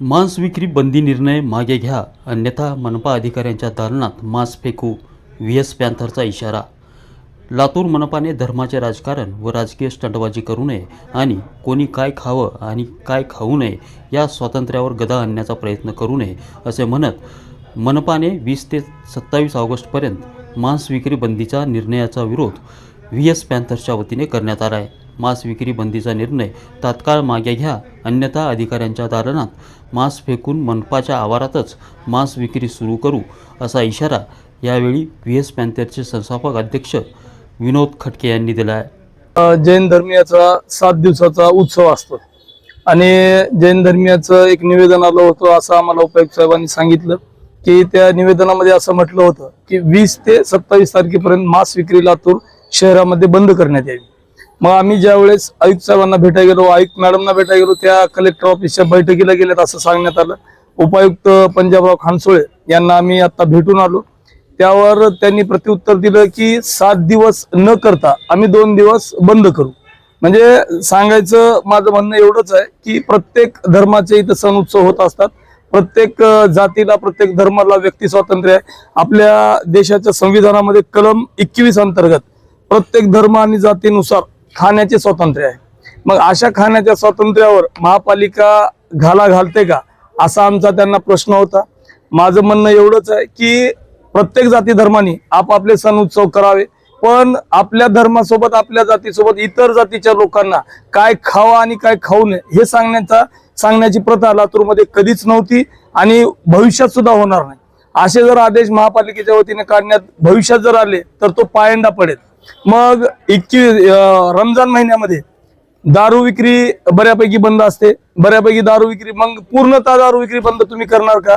मांस विक्री बंदी निर्णय मागे घ्या. अन्यथा मनपा अधिकाऱ्यांच्या दालनात मांस फेकू व्ही एस पॅन्थरचा इशारा. लातूर मनपाने धर्माचे राजकारण व राजकीय स्टंटबाजी करू नये आणि कोणी काय खावं आणि काय खाऊ नये या स्वातंत्र्यावर गदा आणण्याचा प्रयत्न करू नये असे म्हणत मनपाने वीस ते सत्तावीस ऑगस्टपर्यंत मांस विक्री बंदीचा निर्णयाचा विरोध व्ही एस पॅन्थरच्या वतीने करण्यात आला आहे मांस विक्री बंदीचा निर्णय तात्काळ मागे घ्या अन्यथा अधिकाऱ्यांच्या दालनात मांस फेकून मनपाच्या आवारातच मांस विक्री सुरू करू असा इशारा यावेळी व्ही एस पॅन्थरचे संस्थापक अध्यक्ष विनोद खटके यांनी दिला आहे जैन धर्मियाचा सात दिवसाचा उत्सव असतो आणि जैन धर्मियाचं एक निवेदन आलं होतं असं आम्हाला उपायुक्त साहेबांनी सांगितलं की त्या निवेदनामध्ये असं म्हटलं होतं की वीस ते सत्तावीस तारखेपर्यंत मांस विक्री लातूर शहरामध्ये बंद करण्यात यावी. मग आम्ही ज्या वेळेस आयुक्त साहेबांना भेटायला गेलो आयुक्त मॅडमना भेटायला गेलो त्या कलेक्टर ऑफिसच्या बैठकीला गेल्यात असं सांगण्यात आलं. उपायुक्त पंजाबराव खानसोळे यांना आम्ही आता भेटून आलो. त्यावर त्यांनी प्रत्युत्तर दिलं की सात दिवस न करता आम्ही दोन दिवस बंद करू. म्हणजे सांगायचं माझं म्हणणं एवढंच आहे की प्रत्येक धर्माचे इथं सण उत्सव होत असतात. प्रत्येक जातीला प्रत्येक धर्माला व्यक्ती स्वातंत्र्य आहे. आपल्या देशाच्या संविधानामध्ये कलम एकवीस अंतर्गत प्रत्येक धर्म आणि जातीनुसार खाण्याचे स्वातंत्र्य आहे. मग अशा खाण्याच्या स्वातंत्र्यावर महापालिका घाला घालते का? असा आमचा त्यांना प्रश्न होता. माझं म्हणणं एवढंच आहे की प्रत्येक जाती धर्माने आपापले सण उत्सव करावे. पण आपल्या धर्मासोबत आपल्या जातीसोबत इतर जातीच्या लोकांना काय खावा आणि काय खाऊ नये हे सांगण्याचा सांगण्याची प्रथा लातूरमध्ये कधीच नव्हती आणि भविष्यात सुद्धा होणार नाही. असे जर आदेश महापालिकेच्या वतीने काढण्यात भविष्यात जर आले तर तो पायंडा पडेल. मग इतकी रमजान महिन्यामध्ये दारू विक्री बऱ्यापैकी बंद असते. बऱ्यापैकी दारू विक्री मग पूर्णतः दारू विक्री बंद तुम्ही करणार का?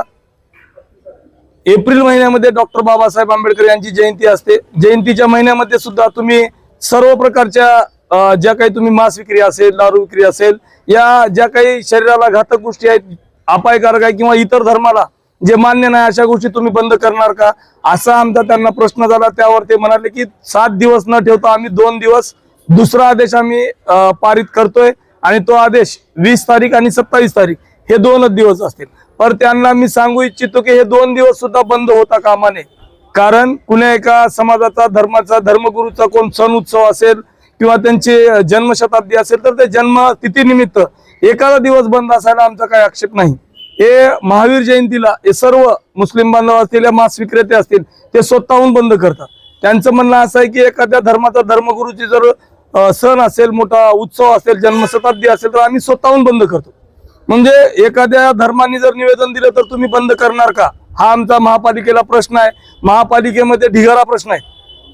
एप्रिल महिन्यामध्ये डॉक्टर बाबासाहेब आंबेडकर यांची जयंती असते. जयंतीच्या महिन्यामध्ये सुद्धा तुम्ही सर्व प्रकारच्या ज्या काही तुम्ही मांस विक्री असेल दारू विक्री असेल या ज्या काही शरीराला घातक गोष्टी आहेत अपायकारक आहे किंवा इतर धर्माला जे मान्य नाही अशा गोष्टी तुम्ही बंद करणार का? असा आमचा त्यांना प्रश्न झाला त्यावर ते म्हणाले की सात दिवस न ठेवता आम्ही दोन दिवस दुसरा आदेश आम्ही पारित करतोय आणि तो आदेश वीस तारीख आणि सत्तावीस तारीख हे दोनच दिवस असतील. पण त्यांना मी सांगू इच्छितो की हे दोन दिवस सुद्धा बंद होता कामा नये कारण कुण्या एका समाजाचा धर्माचा धर्मगुरूचा कोण सण उत्सव असेल किंवा त्यांची जन्मशताब्दी असेल तर ते जन्म तिथीनिमित्त एखादा दिवस बंद असायला आमचा काही आक्षेप नाही. हे महावीर जयंतीला हे सर्व मुस्लिम बांधव असतील या मांस विक्रेते असतील ते स्वतःहून बंद करतात. त्यांचं म्हणणं असं आहे की एखाद्या धर्माचा धर्मगुरूची जर सण असेल मोठा उत्सव असेल जन्मशताब्दी असेल तर आम्ही स्वतःहून बंद करतो. म्हणजे एखाद्या धर्माने जर निवेदन दिलं तर तुम्ही बंद करणार का? हा आमचा महापालिकेला प्रश्न आहे. महापालिकेमध्ये ढिगारा प्रश्न आहे.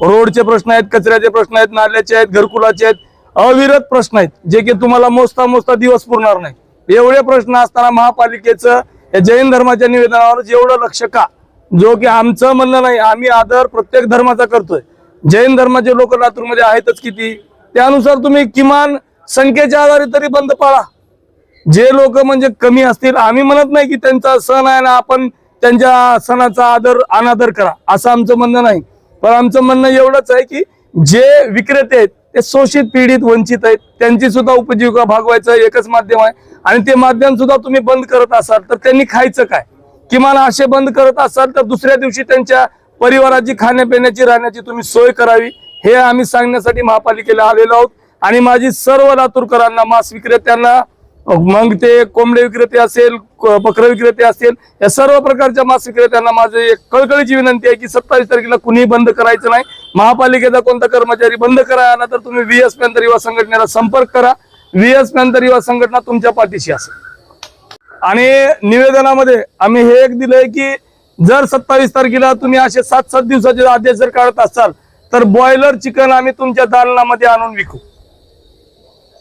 रोडचे प्रश्न आहेत कचऱ्याचे प्रश्न आहेत नाल्याचे आहेत घरकुलाचे आहेत अविरत प्रश्न आहेत जे की तुम्हाला मोजता मोजता दिवस पुरणार नाही. एवढे प्रश्न असताना महापालिकेचं या जैन धर्माच्या निवेदनावर जेवढं लक्ष का? जो की आमचं म्हणणं नाही आम्ही आदर प्रत्येक धर्माचा करतोय. जैन धर्माचे लोक लातूरमध्ये आहेतच किती? त्यानुसार तुम्ही किमान संख्येच्या आधारे तरी बंद पाळा. जे लोक म्हणजे कमी असतील आम्ही म्हणत नाही की त्यांचा सण आहे ना आपण त्यांच्या सणाचा आदर अनादर करा. असं आमचं म्हणणं नाही. पण आमचं म्हणणं एवढंच आहे की जे विक्रेते आहेत ते शोषित पीडित वंचित आहेत. त्यांची सुद्धा उपजीविका भागवायचं एकच माध्यम आहे. आणि ते माध्यम सुद्धा तुम्ही बंद करत असाल तर त्यांनी खायचं काय? किमान असे बंद करत असाल तर दुसऱ्या दिवशी त्यांच्या परिवाराची खाण्यापिण्याची राहण्याची तुम्ही सोय करावी. हे आम्ही सांगण्यासाठी महापालिकेला आलेलो आहोत. आणि माझी सर्व लातूरकरांना मांस विक्रेत्यांना मग ते कोंबडे विक्रेते असेल बकर विक्रेते असेल या सर्व प्रकारच्या मास विक्रेत्यांना माझं एक कळकळीची विनंती आहे की सत्तावीस तारखेला कुणीही बंद करायचं नाही. महापालिकेचा कोणता कर्मचारी बंद करा आला तर तुम्ही व्ही एस पॅन्थर युवा संघटनेला संपर्क करा. व्ही एस पॅन्थर युवा संघटना तुमच्या पाठीशी असेल. आणि निवेदनामध्ये आम्ही हे एक दिलंय की जर सत्तावीस तारखेला तुम्ही असे सात सात दिवसाचे आदेश जर काढत असाल तर बॉयलर चिकन आम्ही तुमच्या दालनामध्ये आणून विकू.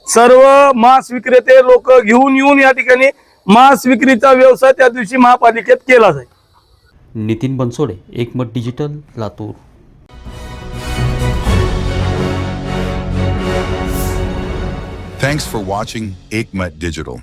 सर्व मांस विक्रेते लोक घेऊन येऊन या ठिकाणी मांस विक्रीचा व्यवसाय त्या दिवशी महापालिकेत केला जाईल Nitin Bansode Ekmat digital Latur Thanks for watching Aikmat Digital.